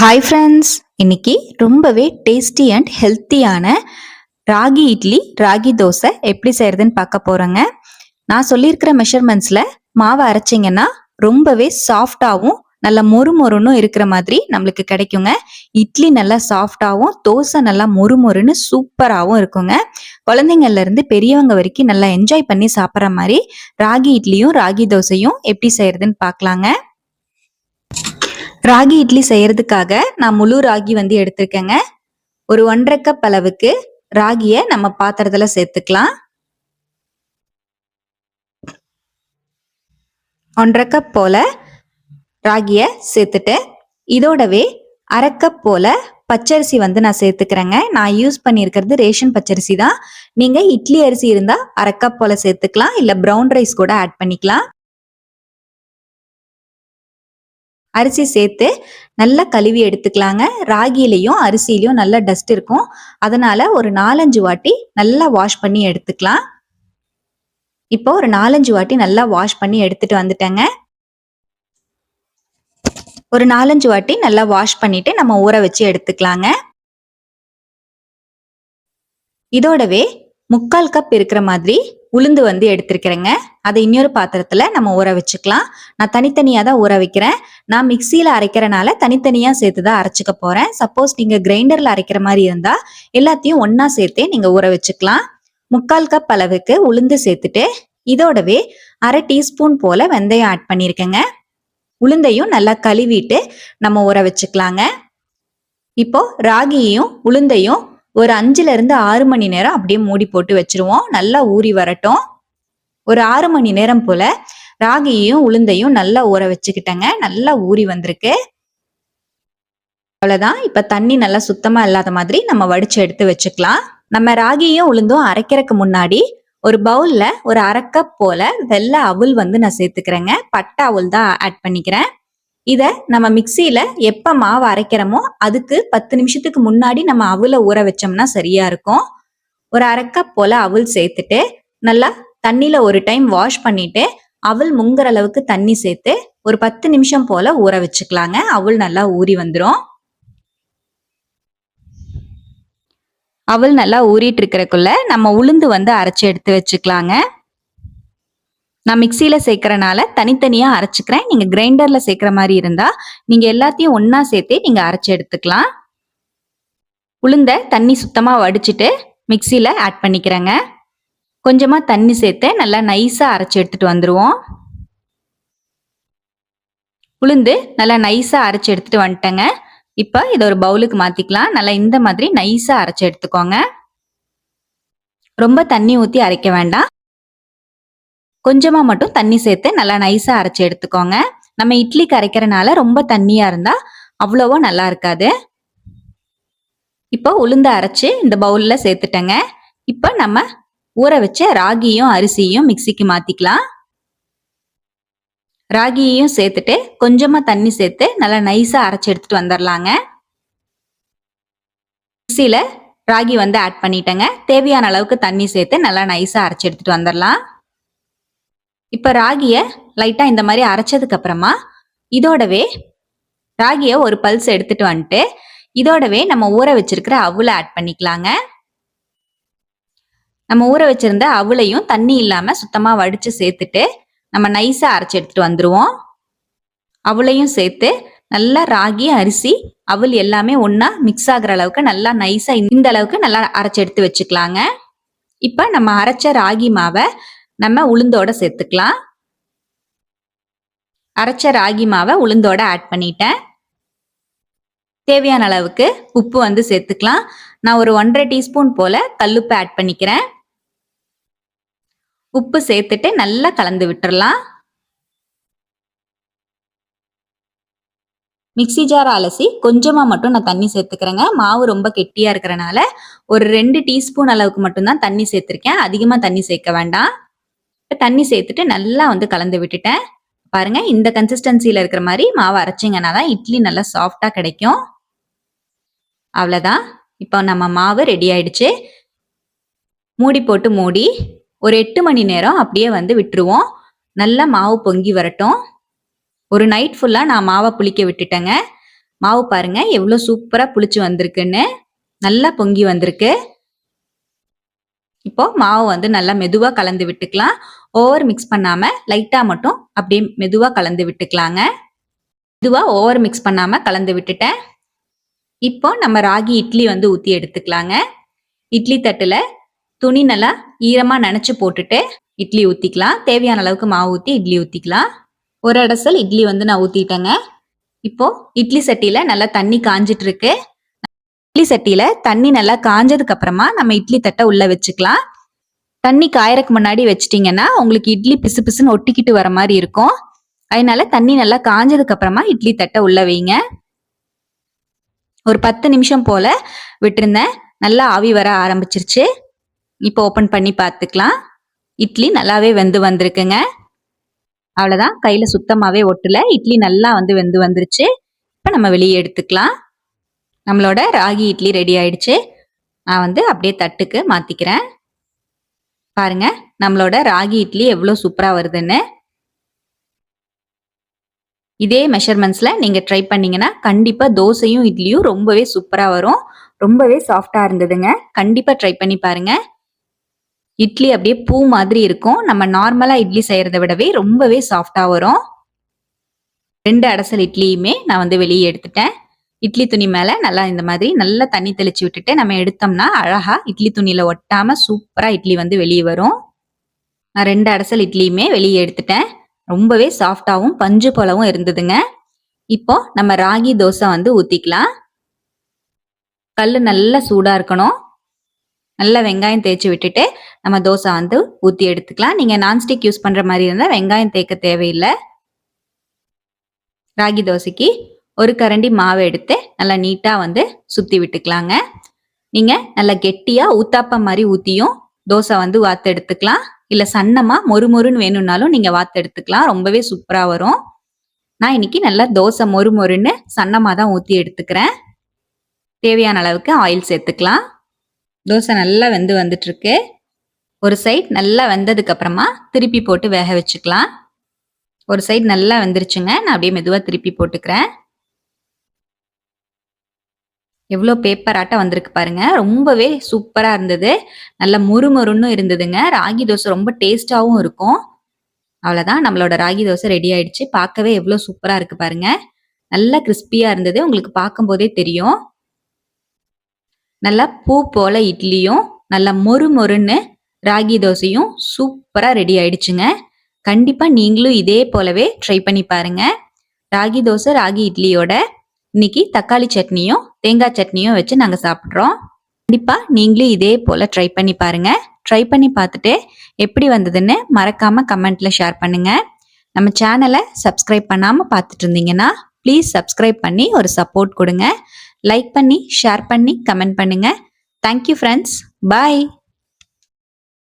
Hi friends இன்னைக்கு ரொம்பவே tasty and ஹெல்த்தியான ராகி இட்லி ராகி தோசை எப்படி செய்யறதுன்னு பார்க்க போறோங்க. நான் சொல்லியிருக்கிற மெஷர்மெண்ட்ஸில் மாவை அரைச்சிங்கன்னா ரொம்பவே சாஃப்டாகவும் நல்லா மொறு மொறுன்னு இருக்கிற மாதிரி நம்மளுக்கு கிடைக்குங்க. இட்லி நல்லா சாஃப்டாகவும் தோசை நல்லா மொறு மொறுன்னு சூப்பராகவும் இருக்குங்க. குழந்தைங்கள்ல இருந்து பெரியவங்க வரைக்கும் நல்லா என்ஜாய் பண்ணி சாப்பிட்ற மாதிரி ராகி இட்லியும் ராகி தோசையும் எப்படி செய்யறதுன்னு பார்க்கலாங்க. ராகி இட்லி செய்யறதுக்காக நான் முழு ராகி வந்து எடுத்திருக்கேங்க. ஒரு ஒன்றரை கப் அளவுக்கு ராகியை நம்ம பாத்திரத்துல சேர்த்துக்கலாம். ஒன்றரை கப் போல ராகியை சேர்த்துட்டு இதோடவே அரை கப் போல பச்சரிசி வந்து நான் சேர்த்துக்கிறேங்க. நான் யூஸ் பண்ணியிருக்கிறது ரேஷன் பச்சரிசி தான். நீங்கள் இட்லி அரிசி இருந்தால் அரை கப் போல சேர்த்துக்கலாம். இல்லை ப்ரௌன் ரைஸ் கூட ஆட் பண்ணிக்கலாம். அரிசி சேர்த்து நல்லா கழுவி எடுத்துக்கலாங்க. ராகிலையும் அரிசிலையும் நல்லா டஸ்ட் இருக்கும். அதனால ஒரு நாலஞ்சு வாட்டி நல்லா வாஷ் பண்ணி எடுத்துக்கலாம். இப்போ ஒரு நாலஞ்சு வாட்டி நல்லா வாஷ் பண்ணி எடுத்துட்டு வந்துட்டேங்க. ஒரு நாலஞ்சு வாட்டி நல்லா வாஷ் பண்ணிட்டு நம்ம ஊற வச்சு எடுத்துக்கலாங்க. இதோடவே முக்கால் கப் இருக்கிற மாதிரி உளுந்து வந்து எடுத்திருக்கிறேங்க. அதை இன்னொரு பாத்திரத்தில் நம்ம ஊற வச்சுக்கலாம். நான் தனித்தனியாக தான் ஊற வைக்கிறேன். நான் மிக்சியில் அரைக்கிறனால தனித்தனியாக சேர்த்து தான் அரைச்சிக்க போகிறேன் சப்போஸ் நீங்கள் கிரைண்டரில் அரைக்கிற மாதிரி இருந்தால் எல்லாத்தையும் ஒன்றா சேர்த்தே நீங்கள் ஊற வச்சுக்கலாம். முக்கால் கப் அளவுக்கு உளுந்து சேர்த்துட்டு இதோடவே அரை டீஸ்பூன் போல வெந்தயம் ஆட் பண்ணியிருக்கேங்க உளுந்தையும் நல்லா கழுவிட்டு நம்ம ஊற வச்சுக்கலாங்க. இப்போ ராகியையும் உளுந்தையும் ஒரு அஞ்சுல இருந்து ஆறு மணி நேரம் அப்படியே மூடி போட்டு வச்சிருவோம். நல்லா ஊறி வரட்டும். ஒரு ஆறு மணி நேரம் போல ராகியையும் உளுந்தையும் நல்லா ஊற வச்சுக்கிட்டேங்க. நல்லா ஊறி வந்திருக்கு. அவ்வளவுதான். இப்ப தண்ணி நல்லா சுத்தமா இல்லாத மாதிரி நம்ம வடிச்சு எடுத்து வச்சுக்கலாம். நம்ம ராகியும் உளுந்தும் அரைக்கிறதுக்கு முன்னாடி ஒரு பவுல்ல ஒரு அரை கப் போல வெள்ளை அவுல் வந்து நான் சேர்த்துக்கிறேங்க. பட்டை அவுல் தான் ஆட் பண்ணிக்கிறேன். இதை நம்ம மிக்சியில எப்ப மாவு அரைக்கிறோமோ அதுக்கு பத்து நிமிஷத்துக்கு முன்னாடி நம்ம அவுல ஊற வச்சோம்னா சரியா இருக்கும். ஒரு அரைக்கப் போல அவுல் சேர்த்துட்டு நல்லா தண்ணியில ஒரு டைம் வாஷ் பண்ணிட்டு அவல் முங்குற அளவுக்கு தண்ணி சேர்த்து ஒரு பத்து நிமிஷம் போல ஊற வச்சுக்கலாங்க. அவுள் நல்லா ஊறி வந்துடும் அவள் நல்லா ஊறிட்டு இருக்கிறக்குள்ள நம்ம உளுந்து வந்து அரைச்சி எடுத்து வச்சுக்கலாங்க. நான் மிக்சியில் சேர்க்கறனால தனித்தனியாக அரைச்சிக்கிறேன். நீங்கள் கிரைண்டரில் சேர்க்குற மாதிரி இருந்தால் நீங்கள் எல்லாத்தையும் ஒன்றா சேர்த்தே நீங்கள் அரைச்சி எடுத்துக்கலாம். உளுந்த தண்ணி சுத்தமாக வடிச்சிட்டு மிக்சியில் ஆட் பண்ணிக்கிறேங்க. கொஞ்சமாக தண்ணி சேர்த்து நல்லா நைஸாக அரைச்சி எடுத்துகிட்டு வந்துடுவோம் உளுந்து நல்லா நைஸாக அரைச்சு எடுத்துகிட்டு வந்துட்டேங்க. இப்போ இதை ஒரு பவுலுக்கு மாற்றிக்கலாம் நல்லா இந்த மாதிரி நைஸாக அரைச்சி எடுத்துக்கோங்க. ரொம்ப தண்ணி ஊற்றி அரைக்க வேண்டாம். கொஞ்சமாக மட்டும் தண்ணி சேர்த்து நல்லா நைஸாக அரைச்சி எடுத்துக்கோங்க. நம்ம இட்லிக்கு அரைக்கிறனால ரொம்ப தண்ணியாக இருந்தால் அவ்வளோவா நல்லா இருக்காது. இப்போ உளுந்து அரைச்சு இந்த பவுலில் சேர்த்துட்டேங்க. இப்போ நம்ம ஊற வச்ச ராகியும் அரிசியும் மிக்சிக்கு மாற்றிக்கலாம் ராகியையும் சேர்த்துட்டு கொஞ்சமாக தண்ணி சேர்த்து நல்லா நைஸாக அரைச்சி எடுத்துட்டு வந்துடலாங்க மிக்சியில் ராகி வந்து ஆட் பண்ணிட்டேங்க. தேவையான அளவுக்கு தண்ணி சேர்த்து நல்லா நைஸாக அரைச்சி எடுத்துட்டு வந்துடலாம் இப்போ ராகியை லைட்டாக இந்த மாதிரி அரைச்சதுக்கு அப்புறமா இதோடவே ராகியை ஒரு பல்ஸ் எடுத்துட்டு வந்துட்டு இதோடவே நம்ம ஊற வச்சிருக்கிற அவுல ஆட் பண்ணிக்கலாங்க. நம்ம ஊற வச்சிருந்த அவுளையும் தண்ணி இல்லாம சுத்தமா வடிச்சு சேர்த்துட்டு நம்ம நைஸா அரைச்சு எடுத்துட்டு வந்துருவோம். அவளையும் சேர்த்து நல்லா ராகி அரிசி அவல் எல்லாமே ஒன்னா மிக்ஸ் ஆகுற அளவுக்கு நல்லா நைஸா இந்த அளவுக்கு நல்லா அரைச்சு எடுத்து வச்சுக்கலாங்க. இப்ப நம்ம அரைச்ச ராகி மாவை நம்ம உளுந்தோட சேர்த்துக்கலாம். அரைச்ச ராகி மாவை உளுந்தோட ஆட் பண்ணிட்டேன். தேவையான அளவுக்கு உப்பு வந்து சேர்த்துக்கலாம். நான் ஒரு ஒன்றரை டீஸ்பூன் போல கல்லுப்பு ஆட் பண்ணிக்கிறேன். உப்பு சேர்த்துட்டு நல்லா கலந்து விட்டுறலாம். மிக்சி ஜார் அலசி கொஞ்சமாக மட்டும் நான் தண்ணி சேர்த்துக்கிறேங்க. மாவு ரொம்ப கெட்டியாக இருக்கிறனால ஒரு ரெண்டு டீஸ்பூன் அளவுக்கு மட்டும்தான் தண்ணி சேர்த்துருக்கேன். அதிகமாக தண்ணி சேர்க்க வேண்டாம். இப்போ தண்ணி சேர்த்துட்டு நல்லா வந்து கலந்து விட்டுட்டேன். பாருங்க இந்த கன்சிஸ்டன்சில இருக்கிற மாதிரி மாவு அரைச்சிங்கன்னா தான் இட்லி நல்லா சாஃப்டா கிடைக்கும். அவ்வளோதான் இப்போ நம்ம மாவு ரெடி ஆயிடுச்சு. மூடி போட்டு மூடி ஒரு எட்டு மணி நேரம் அப்படியே வந்து விட்டுருவோம். நல்லா மாவு பொங்கி வரட்டும். ஒரு நைட் ஃபுல்லாக நான் மாவை புளிக்க விட்டுட்டேங்க. மாவு பாருங்க எவ்வளோ சூப்பரா புளிச்சு வந்திருக்குன்னு. நல்லா பொங்கி வந்திருக்கு. இப்போ மாவு வந்து நல்லா மெதுவா கலந்து விட்டுக்கலாம். ஓவர் மிக்ஸ் பண்ணாமல் லைட்டாக மட்டும் அப்படியே மெதுவாக கலந்து விட்டுக்கலாங்க. மெதுவாக ஓவர் மிக்ஸ் பண்ணாமல் கலந்து விட்டுட்டேன். இப்போ நம்ம ராகி இட்லி வந்து ஊற்றி எடுத்துக்கலாங்க. இட்லி தட்டில் துணி நல்லா ஈரமாக நினச்சி போட்டுட்டு இட்லி ஊற்றிக்கலாம் தேவையான அளவுக்கு மாவு ஊற்றி இட்லி ஊற்றிக்கலாம் ஒரு அடசல் இட்லி வந்து நான் ஊற்றிட்டேங்க இப்போ இட்லி சட்டியில் நல்லா தண்ணி காஞ்சிட்டு இருக்கு இட்லி சட்டியில் தண்ணி நல்லா காஞ்சதுக்கு அப்புறமா நம்ம இட்லி தட்டை உள்ளே வச்சுக்கலாம். தண்ணி காயறக்கு முன்னாடி வச்சிட்டிங்கன்னா உங்களுக்கு இட்லி பிசு பிசுன்னு ஒட்டிக்கிட்டு வர மாதிரி இருக்கும். அதனால தண்ணி நல்லா காஞ்சதுக்கு அப்புறமா இட்லி தட்டை உள்ள வைங்க. ஒரு பத்து நிமிஷம் போல விட்டுருந்தேன். நல்லா ஆவி வர ஆரம்பிச்சிருச்சு. இப்போ ஓப்பன் பண்ணி பார்த்துக்கலாம். இட்லி நல்லாவே வெந்து வந்திருக்குங்க. அவ்வளோதான் கையில் சுத்தமாகவே ஒட்டல. இட்லி நல்லா வந்து வெந்து வந்துருச்சு. இப்போ நம்ம வெளியே எடுத்துக்கலாம். நம்மளோட ராகி இட்லி ரெடி ஆயிடுச்சு. நான் வந்து அப்படியே தட்டுக்கு மாற்றிக்கிறேன் பாருங்க நம்மளோட ராகி இட்லி எவ்வளோ சூப்பராக வருதுன்னு. இதே மெஷர்மெண்ட்ஸில் நீங்கள் ட்ரை பண்ணீங்கன்னா கண்டிப்பாக தோசையும் இட்லியும் ரொம்பவே சூப்பராக வரும். ரொம்பவே சாஃப்டாக இருந்ததுங்க. கண்டிப்பாக ட்ரை பண்ணி பாருங்க. இட்லி அப்படியே பூ மாதிரி இருக்கும். நம்ம நார்மலாக இட்லி செய்கிறத விடவே ரொம்பவே சாஃப்டாக வரும். ரெண்டு அடசல் இட்லியுமே நான் வந்து வெளியே எடுத்துட்டேன். இட்லி துணி மேலே நல்லா இந்த மாதிரி நல்லா தண்ணி தெளிச்சு விட்டுட்டு நம்ம எடுத்தோம்னா அழகா இட்லி துணியில் ஒட்டாம சூப்பராக இட்லி வந்து வெளியே வரும். நான் ரெண்டு அடசல் இட்லியுமே வெளியே எடுத்துட்டேன். ரொம்பவே சாஃப்டாகவும் பஞ்சு போலவும் இருந்ததுங்க. இப்போ நம்ம ராகி தோசை வந்து ஊற்றிக்கலாம் கல் நல்லா சூடாக இருக்கணும். நல்லா வெங்காயம் தேய்ச்சி விட்டுட்டு நம்ம தோசை வந்து ஊற்றி எடுத்துக்கலாம். நீங்கள் நான்ஸ்டிக் யூஸ் பண்ணுற மாதிரி இருந்தால் வெங்காயம் தேய்க்க தேவையில்லை. ராகி தோசைக்கு ஒரு கரண்டி மாவை எடுத்து நல்லா நீட்டாக வந்து சுற்றி விட்டுக்கலாங்க. நீங்கள் நல்லா கெட்டியாக ஊத்தாப்பம் மாதிரி ஊற்றியும் தோசை வந்து வாத்து எடுத்துக்கலாம். இல்லை சன்னமாக மொறு மொறுன்னு வேணும்னாலும் நீங்கள் வாத்து எடுத்துக்கலாம். ரொம்பவே சூப்பராக வரும். நான் இன்னைக்கு நல்லா தோசை மொறு மொறுன்னு சன்னமாக தான் ஊற்றி எடுத்துக்கிறேன். தேவையான அளவுக்கு ஆயில் சேர்த்துக்கலாம். தோசை நல்லா வெந்து வந்துட்டுருக்கு. ஒரு சைட் நல்லா வெந்ததுக்கு அப்புறமா திருப்பி போட்டு வேக வச்சுக்கலாம். ஒரு சைடு நல்லா வெந்துருச்சுங்க. நான் அப்படியே மெதுவாக திருப்பி போட்டுக்கிறேன். எவ்வளோ பேப்பர் ஆட்டம் வந்திருக்கு பாருங்க. ரொம்பவே சூப்பராக இருந்தது. நல்ல முறுமுறுன்னு இருந்ததுங்க. ராகி தோசை ரொம்ப டேஸ்டாகவும் இருக்கும். அவ்வளோதான் நம்மளோட ராகி தோசை ரெடி ஆயிடுச்சு. பார்க்கவே எவ்வளோ சூப்பராக இருக்கு பாருங்க. நல்லா கிறிஸ்பியாக இருந்தது. உங்களுக்கு பார்க்கும்போதே தெரியும். நல்லா பூ போல இட்லியும் நல்லா மொறு மொறுன்னு ராகி தோசையும் சூப்பராக ரெடி ஆயிடுச்சுங்க. கண்டிப்பாக நீங்களும் இதே போலவே ட்ரை பண்ணி பாருங்க. ராகி தோசை ராகி இட்லியோட இன்னைக்கு தக்காளி சட்னியும் தேங்காய் சட்னியும் வச்சு நாங்கள் சாப்பிட்றோம். கண்டிப்பாக நீங்களும் இதே போல் ட்ரை பண்ணி பாருங்கள் ட்ரை பண்ணி பார்த்துட்டு எப்படி வந்ததுன்னு மறக்காமல் கமெண்ட்டில் ஷேர் பண்ணுங்கள் நம்ம சேனலை சப்ஸ்கிரைப் பண்ணாமல் பார்த்துட்டு இருந்தீங்கன்னா ப்ளீஸ் சப்ஸ்கிரைப் பண்ணி ஒரு சப்போர்ட் கொடுங்க. லைக் பண்ணி ஷேர் பண்ணி கமெண்ட் பண்ணுங்கள் தேங்க்யூ ஃப்ரெண்ட்ஸ் பாய்